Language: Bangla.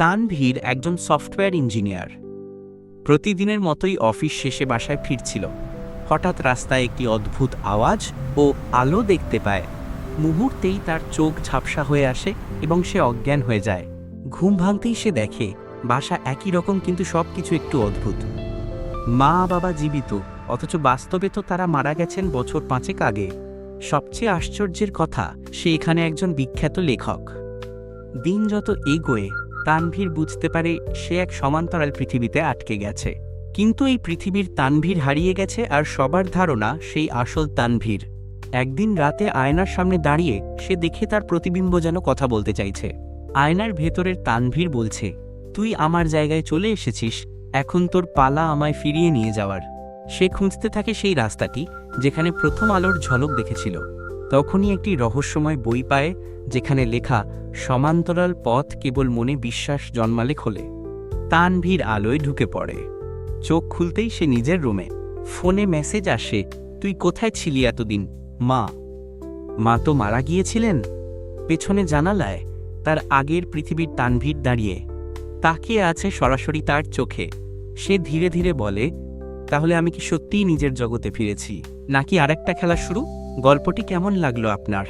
তানভীর একজন সফটওয়্যার ইঞ্জিনিয়ার। প্রতিদিনের মতোই অফিস শেষে বাসায় ফিরছিল। হঠাৎ রাস্তায় একটি অদ্ভুত আওয়াজ ও আলো দেখতে পায়। মুহূর্তেই তার চোখ ঝাপসা হয়ে আসে এবং সে অজ্ঞান হয়ে যায়। ঘুম ভাঙতেই সে দেখে, বাসা একই রকম কিন্তু সব কিছু একটু অদ্ভুত। মা বাবা জীবিত, অথচ বাস্তবে তো তারা মারা গেছেন বছর পাঁচেক আগে। সবচেয়ে আশ্চর্যের কথা, সে এখানে একজন বিখ্যাত লেখক। দিন যত এগোয় তানভীর বুঝতে পারে সে এক সমান্তরাল পৃথিবীতে আটকে গেছে। কিন্তু এই পৃথিবীর তানভীর হারিয়ে গেছে আর সবার ধারণা সেই আসল তানভীর। একদিন রাতে আয়নার সামনে দাঁড়িয়ে সে দেখে তার প্রতিবিম্ব যেন কথা বলতে চাইছে। আয়নার ভেতরের তানভীর বলছে, তুই আমার জায়গায় চলে এসেছিস, এখন তোর পালা আমায় ফিরিয়ে নিয়ে যাওয়ার। সে খুঁজতে থাকে সেই রাস্তাটি, যেখানে প্রথম আলোর ঝলক দেখেছিল। তখনই একটি রহস্যময় বই পায়, যেখানে লেখা, সমান্তরাল পথ কেবল মনে বিশ্বাস জন্মালে খোলে। তানভীর আলোয় ঢুকে পড়ে। চোখ খুলতেই সে নিজের রুমে। ফোনে মেসেজ আসে, তুই কোথায় ছিলি এতদিন? মা। মা তো মারা গিয়েছিলেন? পেছনে জানালায়, তার আগের পৃথিবীর তানভীর দাঁড়িয়ে। তাকিয়ে আছে সরাসরি তার চোখে। সে ধীরে ধীরে বলে, তাহলে আমি কি সত্যিই নিজের জগতে ফিরেছি? নাকি আরেকটা খেলা শুরু? গল্পটি কেমন লাগল আপনার?